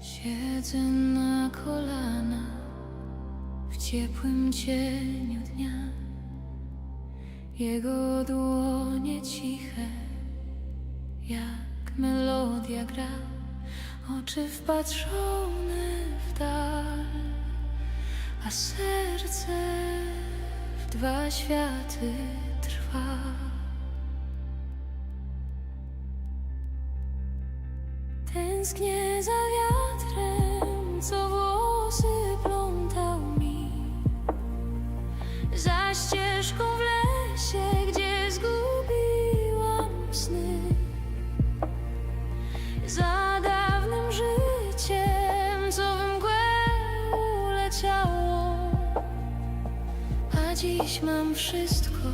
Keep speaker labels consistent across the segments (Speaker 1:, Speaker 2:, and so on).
Speaker 1: Siedzę na kolanach w ciepłym cieniu dnia. Jego dłonie ciche, jak melodia gra, oczy wpatrzone w dal, a serce w dwa światy trwa. Tęsknię za wiatrem, ścieżką w lesie, gdzie zgubiłam sny. Za dawnym życiem, co w mgłę uleciało. A dziś mam wszystko,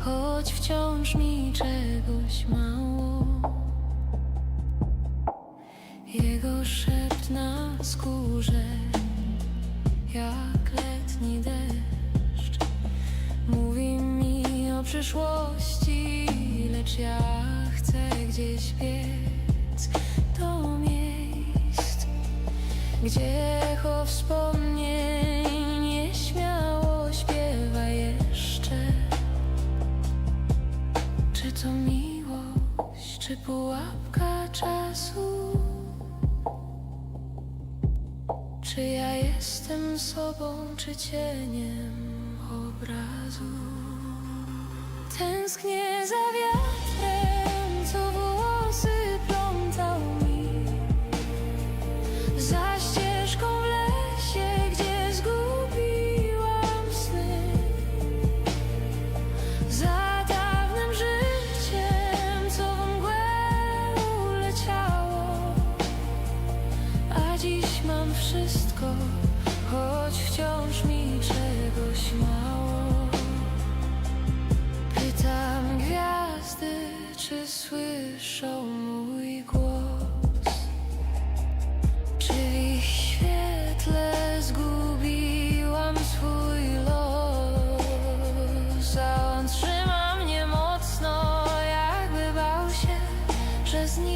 Speaker 1: choć wciąż mi czegoś mało. Jego szept na skórze, jak letni deszcz, przyszłości, lecz ja chcę gdzieś biec do miejsc, gdzie echo wspomnień nieśmiało śpiewa jeszcze. Czy to miłość, czy pułapka czasu? Czy ja jestem sobą, czy cieniem obrazu? Tęsknię za wiatrem, co włosy plątał mi. Za ścieżką w lesie, gdzie zgubiłam sny. Za dawnym życiem, co w mgłę uleciało. A dziś mam wszystko,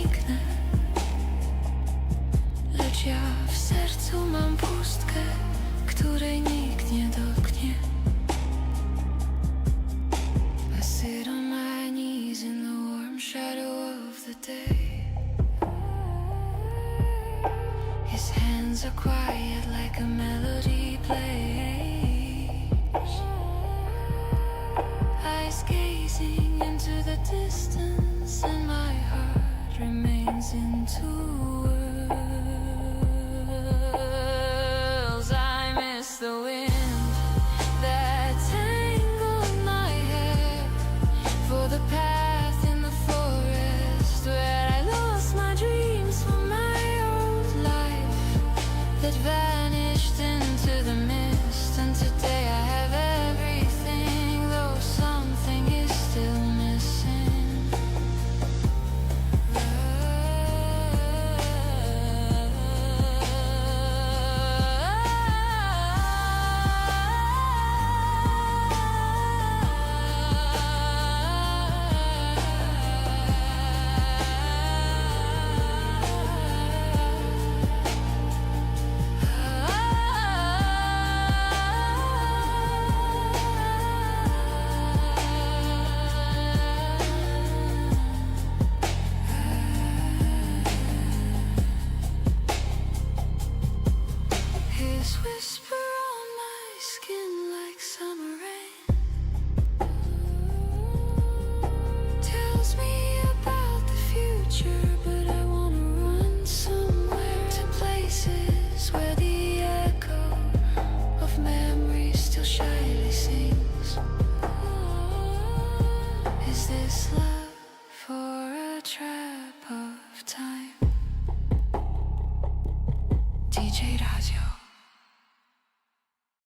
Speaker 1: zniknę. Lecz ja w sercu mam pustkę, której nikt nie dotknie. I sit on my knees in the warm shadow of the day. His hands are quiet like a melody plays. Eyes gazing into the distance, and my heart remains in two worlds. I miss the wind.